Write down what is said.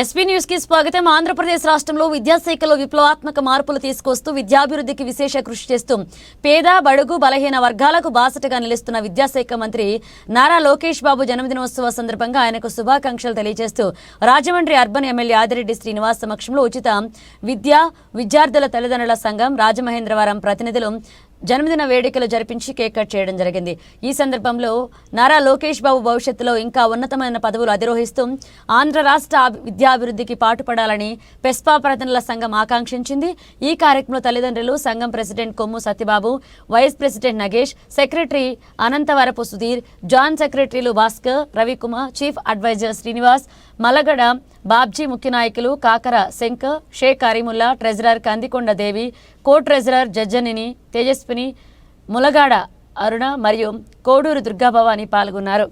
SP న్యూస్కి స్వాగతం. ఆంధ్రప్రదేశ్ రాష్ట్రంలో విద్యాశాఖలో విప్లవాత్మక మార్పులు తీసుకొస్తూ విద్యాభివృద్ధికి విశేష కృషి చేస్తూ పేద బడుగు బలహీన వర్గాలకు బాసటగా నిలుస్తున్న విద్యాశాఖ మంత్రి నారా లోకేష్ బాబు జన్మదినోత్సవ సందర్భంగా ఆయనకు శుభాకాంక్షలు తెలియజేస్తూ రాజమండ్రి అర్బన్ ఎమ్మెల్యే ఆదిరెడ్డి శ్రీనివాస్ సమక్షంలో ఉచిత విద్య విద్యార్థుల తల్లిదండ్రుల సంఘం రాజమహేంద్రవరం ప్రతినిధులు జన్మదిన వేడుకలు జరిపించి కేక్ కట్ చేయడం జరిగింది. ఈ సందర్భంలో నారా లోకేష్ బాబు భవిష్యత్తులో ఇంకా ఉన్నతమైన పదవులు అధిరోహిస్తూ ఆంధ్ర రాష్ట్ర విద్యాభివృద్ధికి పాటుపడాలని పెస్పా ప్రతినిధుల సంఘం ఆకాంక్షించింది. ఈ కార్యక్రమంలో తల్లిదండ్రులు సంఘం president Kommu Satyababu vice president Nagesh secretary Anantavarapu Sudheer joint సెక్రటరీలు భాస్కర్ రవికుమార్ చీఫ్ అడ్వైజర్ శ్రీనివాస్ మలగడ బాబ్జీ ముఖ్య నాయకులు Kakara Shankar Sheikh Kareemulla treasurer Kandikonda Devi co treasurer Jajjanini Tejaswini Mulagada Aruna మరియు కోడూరు దుర్గాభవాని పాల్గొన్నారు.